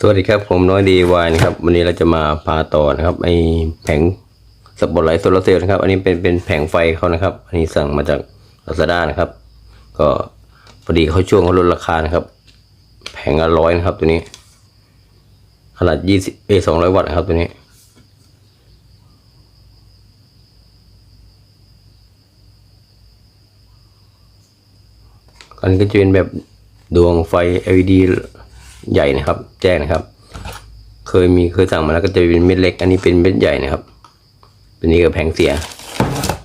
สวัสดีครับ ผมน้อยดีวายนะครับ วันนี้เราจะมาพาต่อนะครับไอแผงสปอตไลท์โซลาร์เซลล์นะครับ อันนี้เป็นเป็นแผงไฟเขานะครับ อันนี้สั่งมาจากลาซาด้านะครับ ก็พอดีเขาช่วงเขาลดราคานะครับ แผงละร้อยนะครับตัวนี้ ขนาดยี่สิบเอสองร้อยวัตต์นะครับตัวนี้อันนี้ก็จะเป็นแบบดวงไฟ LED ใหญ่นะครับ แจ้งนะครับ เคยมีเคยสั่งมาแล้วก็จะเป็นเม็ดเล็ก อันนี้เป็นเม็ดใหญ่นะครับตัวนี้ก็แผงเสีย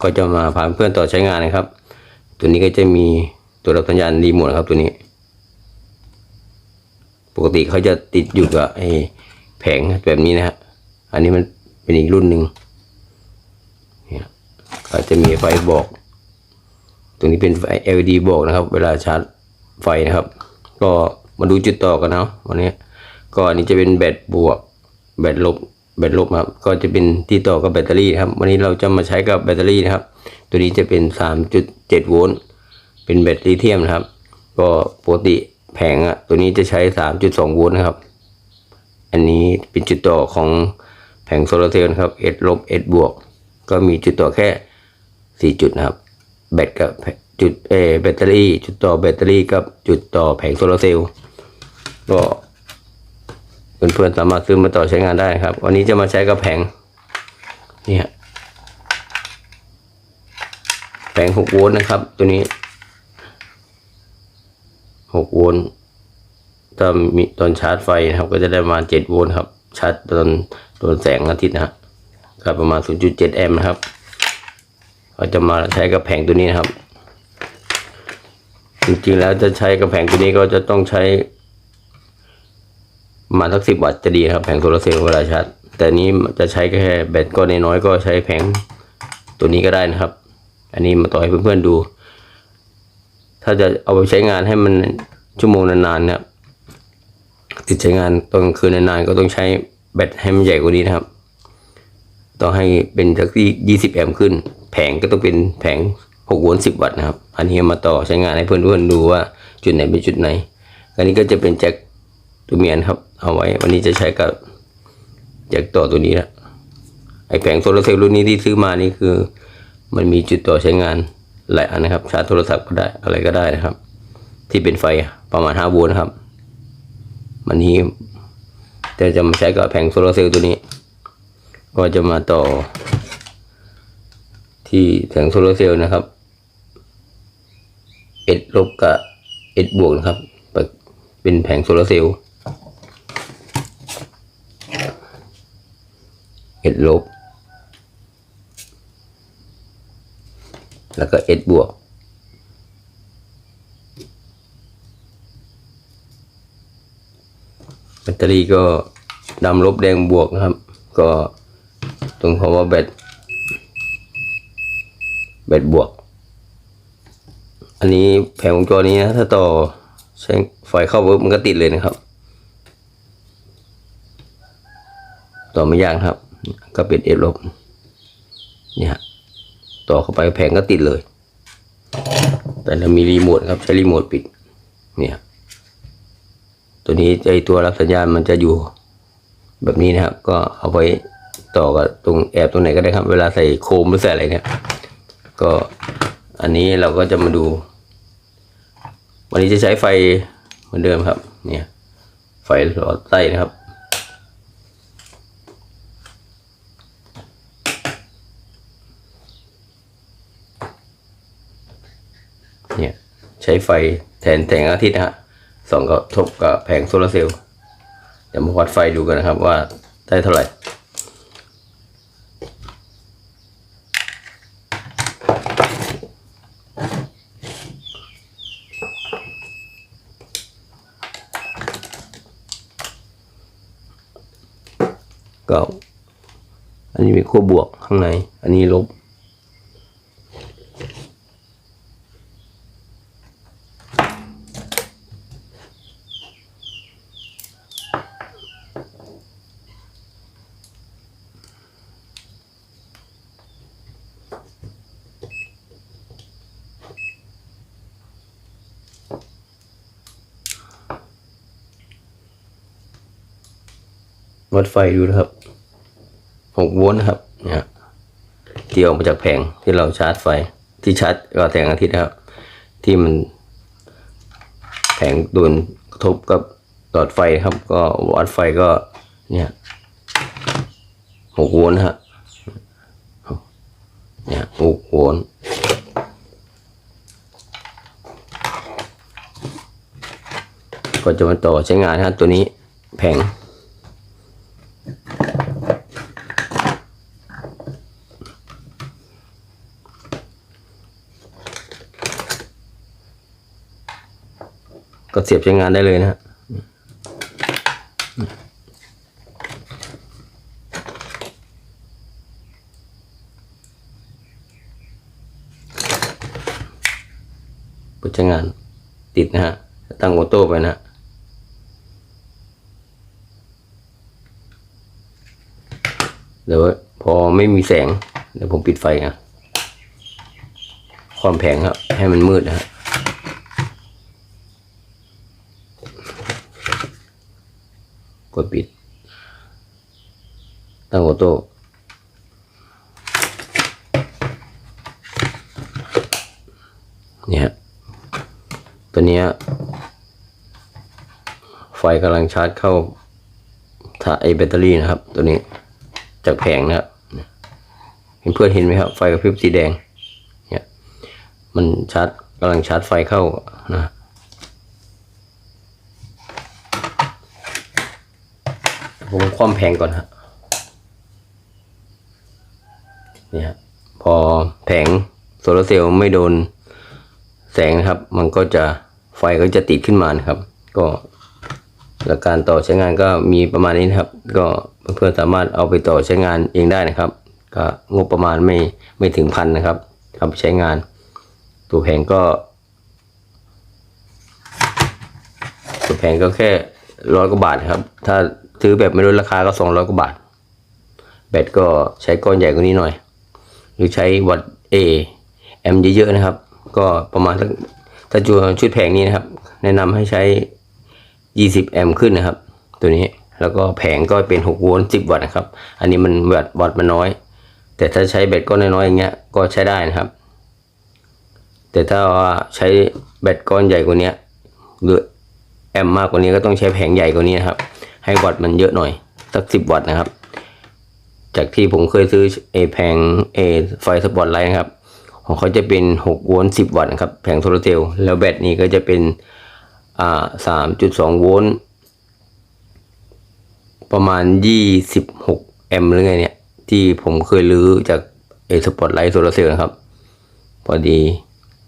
ก็จะมาพาเพื่อนต่อใช้งานนะครับ ตัวนี้ก็จะมีตัวรับสัญญาณรีโมทครับตัวนี้ ปกติเขาจะติดอยู่กับไอ้แผงแบบนี้นะฮะ อันนี้มันเป็นอีกรุ่นหนึ่งเนี่ยก็จะมีไฟบอกตัวนี้เป็นไฟ LED บอกนะครับ เวลาชาร์จไฟนะครับ ก็ มาดูจุดต่อกันเนาะวันนี้ก็อันนี้จะเป็นแบตบวก แบตลบแบตลบครับ ก็จะเป็นที่ต่อกับแบตเตอรี่ครับ วันนี้เราจะมาใช้กับแบตเตอรี่นะครับ ตัวนี้จะเป็น 3.7 โวลต์ เป็นแบตลิเธียมนะครับ ก็ปกติแผงอะตัวนี้จะใช้ 3.2 โวลต์นะครับ อันนี้เป็นจุดต่อของแผงโซลาร์เซลล์ครับ S ลบ S บวก ก็มีจุดต่อแค่ 4 จุดนะครับ แบตกับ จุดเอแบตเตอรี่ จุดต่อแบตเตอรี่กับจุดต่อแผงโซลาร์เซลล์ก็เพื่อนๆสามารถซื้อมาต่อใช้งานได้ครับ วันนี้จะมาใช้กับแผงนี่ฮะแผง6โวลต์นะครับ ตัวนี้6โวลต์ถ้ามีตอนชาร์จไฟนะครับ ก็จะได้ประมาณ7โวลต์ครับ ชาร์จตอนโดนแสงอาทิตย์นะฮะก็ประมาณ 0.7 แอมป์นะครับก็จะมาใช้กับแผงตัวนี้นะครับ จริงๆแล้วจะใช้กับแผงตัวนี้ก็จะต้องใช้มาสักสิบวัตต์จะดีครับแผงโซลาร์เซลล์เวลาชาร์จแต่นี้จะใช้แค่แบตก็น้อยก็ใช้แผงตัวนี้ก็ได้นะครับ อันนี้มาต่อให้เพื่อนๆดู ถ้าจะเอาไปใช้งานให้มันชั่วโมงนานๆนะครับติดใช้งานตอนคืนนานๆก็ต้องใช้แบตให้มันใหญ่กว่านี้นะครับ ต้องให้เป็นสักยี่สิบแอมป์ขึ้น แผงก็ต้องเป็นแผง หกโวลต์สิบวัตต์นะครับ อันนี้มาต่อใช้งานให้เพื่อนๆดูว่าจุดไหนเป็นจุดไหน อันนี้ก็จะเป็นแจ็คตัวเมียนครับ เอาไว้ วันนี้จะใช้กับแจ็คต่อตัวนี้นะไอแผงโซลาร์เซลล์รุ่นนี้ที่ซื้อมานี่คือ มันมีจุดต่อใช้งานหลายอันนะครับ ชาร์จโทรศัพท์ก็ได้อะไรก็ได้นะครับ ที่เป็นไฟประมาณห้าโวลต์นะครับ วันนี้จะจะมาใช้กับแผงโซลาร์เซลล์ตัวนี้ ก็จะมาต่อ ที่แผงโซลาร์เซลล์นะครับเอ็ดลบกับเอ็ดบวกนะครับ เป็นแผงโซลาร์เซลล์เอ็ดลบ แล้วก็เอ็ดบวกแบตเตอรี่ก็ดำลบแดงบวกนะครับ ก็ตรงคำว่าแบต แบตบวก อันนี้แผงวงจรนี้นะ ถ้าต่อใช้ไฟเข้าปุ๊บมันก็ติดเลยนะครับ ต่อไม่ยากครับ ก็เป็นเอฟลบเนี่ยต่อเข้าไปแผงก็ติดเลย แต่เรามีรีโมทครับใช้รีโมทปิด เนี่ยตัวนี้ไอตัวรับสัญญาณมันจะอยู่แบบนี้นะครับ ก็เอาไว้ต่อกับตรงแอบตรงไหนก็ได้ครับ เวลาใส่โคมหรือใส่อะไรเนี่ย ก็อันนี้เราก็จะมาดู วันนี้จะใช้ไฟเหมือนเดิมครับ เนี่ยไฟหลอดไส้นะครับ เนี่ยใช้ไฟแทนแสงอาทิตย์นะฮะส่องกระทบกับแผงโซลาร์เซลล์เดี๋ยวมาวัดไฟดูกันนะครับว่าได้เท่าไหร่ ก่า อันนี้เป็นขั้วบวกข้างใน อันนี้ลบ วัดไฟดูนะครับ หกโวลต์นะครับเนี่ยที่ออกมาจากแผงที่เราชาร์จไฟที่ชาร์จกับแสงอาทิตย์นะครับ ที่มันแผงโดนกระทบกับหลอดไฟครับ ก็วัดไฟก็เนี่ยหกโวลต์นะฮะเนี่ยหกโวลต์ก็จะมาต่อใช้งานนะตัวนี้แผง ก็เสียบใช้งานได้เลยนะฮะปิดใช้งานติดนะฮะ ตั้งออโต้ไปนะฮะเดี๋ยวพอไม่มีแสง เดี๋ยวผมปิดไฟนะความแผงครับ ให้มันมืดนะฮะ กดปิด ตั้งออโต้เนี่ยตัวเนี้ยไฟกำลังชาร์จเข้าถ้าไอแบตเตอรี่นะครับ ตัวนี้จากแผงนะครับเห็นเพื่อนเห็นไหมครับ ไฟกระพริบสีแดง เนี่ย มันชาร์จกำลังชาร์จไฟเข้านะ ผมคว่ำแพงก่อนฮะนี่ฮะพอแผงโซลาร์เซลล์ไม่โดนแสงนะครับ มันก็จะไฟก็จะติดขึ้นมานะครับ ก็หลักการต่อใช้งานก็มีประมาณนี้นะครับ ก็เพื่อนๆสามารถเอาไปต่อใช้งานเองได้นะครับ ก็งบประมาณไม่ไม่ถึงพันนะครับทำใช้งาน ตัวแผงก็ ตัวแพงก็แค่ร้อยกว่าบาทครับ ถ้า ซื้อแบบไม่ลดราคาก็สองร้อยกว่าบาท แบตก็ใช้ก้อนใหญ่กว่านี้หน่อย หรือใช้วัดเอแอมเยอะๆนะครับ ก็ประมาณถ้าจูชุดแผงนี้นะครับ แนะนำให้ใช้ 20 แอมป์ขึ้นนะครับ ตัวนี้แล้วก็แผงก็เป็น 6 โวลต์ 10 วัตต์นะครับ อันนี้มันวัตต์วัตต์มันน้อย แต่ถ้าใช้แบตก้อนน้อยๆอย่างเงี้ยก็ใช้ได้นะครับ แต่ถ้าว่าใช้แบตก้อนใหญ่กว่านี้หรือ แอมป์มากกว่านี้ก็ต้องใช้แผงใหญ่กว่านี้นะครับ ให้วัตต์มันเยอะหน่อย สักสิบวัตต์นะครับ จากที่ผมเคยซื้อเอแผงเอไฟสปอตไลท์นะครับ ของเขาจะเป็นหกโวลต์สิบวัตต์นะครับ แผงโซลาร์เซลล์แล้วแบตนี้ก็จะเป็นอ่าสามจุดสองโวลต์ประมาณยี่สิบหกแอมป์หรือไงเนี่ย ที่ผมเคยรื้อจากเอสปอตไลท์โซลาร์เซลล์นะครับ พอดี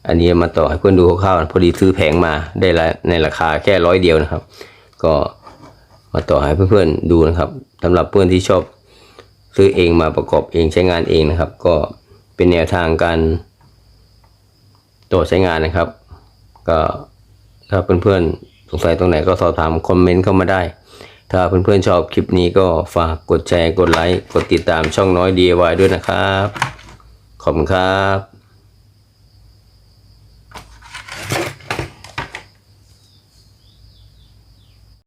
อันนี้มาต่อให้เพื่อนดูคร่าวๆพอดีซื้อแผงมาได้ละในราคาแค่ร้อยเดียวนะครับ ก็มาต่อให้เพื่อนๆดูนะครับสำหรับเพื่อนที่ชอบซื้อเองมาประกอบเองใช้งานเองนะครับ ก็เป็นแนวทางการต่อใช้งานนะครับ ก็ถ้าเพื่อนๆสงสัยตรงไหนก็สอบถามคอมเมนต์เข้ามาได้ ถ้าเพื่อนๆชอบคลิปนี้ก็ฝากกดแชร์กดไลค์กดติดตามช่องน้อย DIY ด้วยนะครับ ขอบคุณครับ